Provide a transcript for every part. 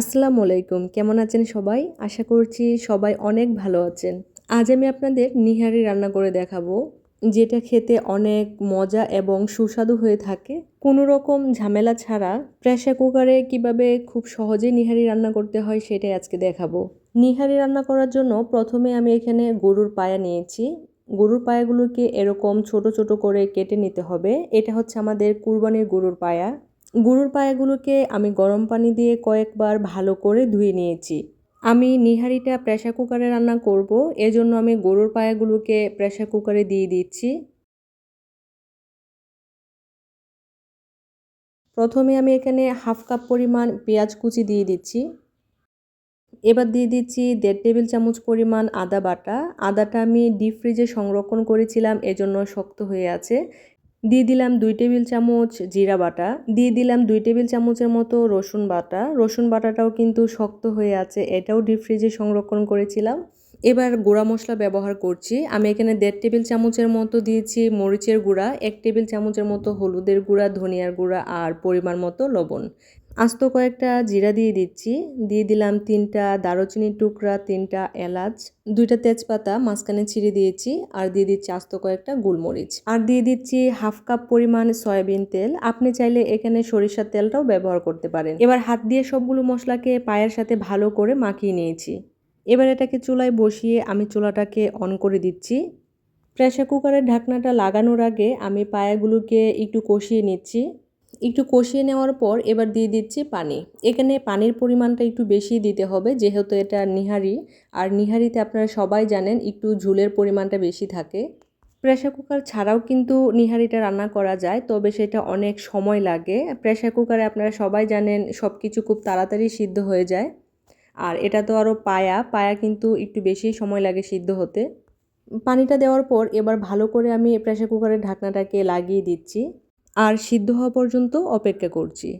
আসসালামু আলাইকুম। কেমন আছেন সবাই? আশা করছি সবাই অনেক ভালো আছেন। আজ আমি আপনাদের নিহারি রান্না করে দেখাবো, যেটা খেতে অনেক মজা এবং সুস্বাদু হয়ে থাকে। কোনো রকম ঝামেলা ছাড়া প্রেশার কুকারে কীভাবে খুব সহজেই নিহারি রান্না করতে হয় সেটাই আজকে দেখাবো। নিহারি রান্না করার জন্য প্রথমে আমি এখানে গরুর পায়া নিয়েছি। গরুর পায়াগুলোকে এরকম ছোট ছোট করে কেটে নিতে হবে। এটা হচ্ছে আমাদের কুরবানির গরুর পায়া। গরুর পায়াগুলোকে আমি গরম পানি দিয়ে কয়েকবার ভালো করে ধুয়ে নিয়েছি। আমি নিহারিটা প্রেশার কুকারে রান্না করব, এজন্য আমি গরুর পায়াগুলোকে প্রেশার কুকারে দিয়ে দিচ্ছি। প্রথমে আমি এখানে হাফ কাপ পরিমাণ পেঁয়াজ কুচি দিয়ে দিচ্ছি। এবার দিয়ে দিচ্ছি দেড় টেবিল চামচ পরিমাণ আদা বাটা। আদাটা আমি ডিপ ফ্রিজে সংরক্ষণ করেছিলাম, এজন্য শক্ত হয়ে আছে। দিয়ে দিলাম দুই টেবিল চামচ জিরা বাটা, দিয়ে দিলাম দুই টেবিল চামচের মতো রসুন বাটা। রসুন বাটাটাও কিন্তু শক্ত হয়ে আছে, এটাও ডিপ ফ্রিজে সংরক্ষণ করেছিলাম। এবার গুঁড়া মশলা ব্যবহার করছি। আমি এখানে দেড় টেবিল চামচের মতো দিয়েছি মরিচের গুঁড়া, এক টেবিল চামচের মতো হলুদের গুঁড়া, ধনিয়ার গুঁড়া আর পরিমাণ মতো লবণ। আস্ত কয়েকটা জিরা দিয়ে দিচ্ছি। দিয়ে দিলাম তিনটা দারুচিনির টুকরা, তিনটা এলাচ, দুইটা তেজপাতা, মাঝখানে ছিঁড়ে দিয়েছি আর দিয়ে দিচ্ছি আস্ত কয়েকটা গোলমরিচ। আর দিয়ে দিচ্ছি হাফ কাপ পরিমাণ সয়াবিন তেল। আপনি চাইলে এখানে সরিষার তেলটাও ব্যবহার করতে পারেন। এবার হাত দিয়ে সবগুলো মশলাকে পায়ের সাথে ভালো করে মাখিয়ে নিয়েছি। এবার এটাকে চুলায় বসিয়ে আমি চুলাটাকে অন করে দিচ্ছি। প্রেশার কুকারের ঢাকনাটা লাগানোর আগে আমি পায়াগুলোকে একটু কষিয়ে নিচ্ছি। একটু কষিয়ে নেওয়ার পর এবার দিয়ে দিচ্ছি পানি। এখানে পানির পরিমাণটা একটু বেশি দিতে হবে, যেহেতু এটা নিহারি। আর নিহারিতে আপনারা সবাই জানেন একটু ঝুলের পরিমাণটা বেশি থাকে। প্রেশার কুকার ছাড়াও কিন্তু নিহারিটা রান্না করা যায়, তবে সেটা অনেক সময় লাগে। প্রেশার কুকারে আপনারা সবাই জানেন সব কিছু খুব তাড়াতাড়ি সিদ্ধ হয়ে যায়। আর এটা তো আরও পায়া পায়া কিন্তু একটু বেশি সময় লাগে সিদ্ধ হতে। পানিটা দেওয়ার পর এবার ভালো করে আমি প্রেশার কুকারের ঢাকনাটাকে লাগিয়ে দিচ্ছি। আর সিদ্ধ হওয়া পর্যন্ত অপেক্ষা করছি।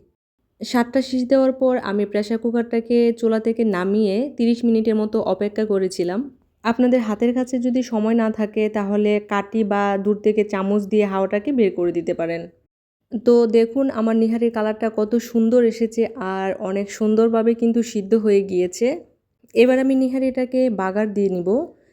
সাতটা সিজ দেওয়ার পর আমি প্রেশার কুকারটাকে চোলা থেকে নামিয়ে 30 মিনিটের মতো অপেক্ষা করেছিলাম। আপনাদের হাতের কাছে যদি সময় না থাকে, তাহলে কাটি বা দূর থেকে চামচ দিয়ে হাওয়াটাকে বের করে দিতে পারেন। তো দেখুন, আমার নিহারির কালারটা কত সুন্দর এসেছে আর অনেক সুন্দরভাবে কিন্তু সিদ্ধ হয়ে গিয়েছে। এবার আমি নিহারিটাকে বাগার দিয়ে নিব।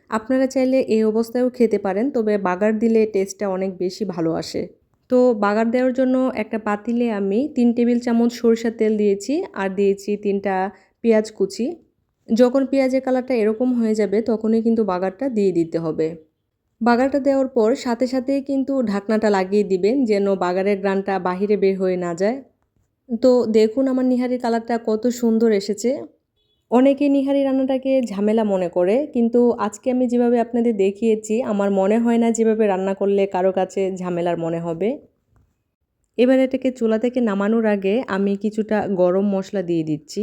আপনারা চাইলে এই অবস্থায়ও খেতে পারেন, তবে বাগার দিলে টেস্টটা অনেক বেশি ভালো আসে। তো বাগার দেওয়ার জন্য একটা পাতিলে আমি তিন টেবিল চামচ সরিষার তেল দিয়েছি আর দিয়েছি তিনটা পেঁয়াজ কুচি। যখন পেঁয়াজের কালারটা এরকম হয়ে যাবে তখনই কিন্তু বাগারটা দিয়ে দিতে হবে। বাগারটা দেওয়ার পর সাথে সাথেই কিন্তু ঢাকনাটা লাগিয়ে দিবেন যেন বাগারের গ্রানটা বাহিরে বের হয়ে না যায়। তো দেখুন আমার নিহারির কালারটা কত সুন্দর এসেছে। অনেকে নিহারি রান্নাটাকে ঝামেলা মনে করে, কিন্তু আজকে আমি যেভাবে আপনাদের দেখিয়েছি, আমার মনে হয় না যেভাবে রান্না করলে কারও কাছে ঝামেলার মনে হবে। এবার এটাকে চুলা থেকে নামানোর আগে আমি কিছুটা গরম মশলা দিয়ে দিচ্ছি।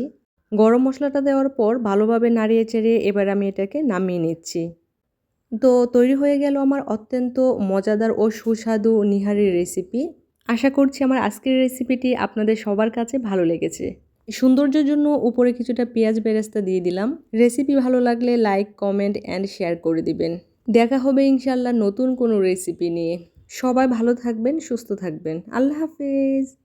গরম মশলাটা দেওয়ার পর ভালোভাবে নাড়িয়ে চেড়ে এবার আমি এটাকে নামিয়ে নিচ্ছি। তো তৈরি হয়ে গেল আমার অত্যন্ত মজাদার ও সুস্বাদু নিহারির রেসিপি আশা করছি আমার আজকের রেসিপিটি আপনাদের সবার কাছে ভালো লেগেছে। সৌন্দর্যের জন্য উপরে কিছুটা পেঁয়াজ বেরেস্তা দিয়ে দিলাম। রেসিপি ভালো লাগলে লাইক কমেন্ট অ্যান্ড শেয়ার করে দিবেন। দেখা হবে ইনশাল্লাহ নতুন কোনো রেসিপি নিয়ে। সবাই ভালো থাকবেন, সুস্থ থাকবেন। আল্লাহ হাফেজ।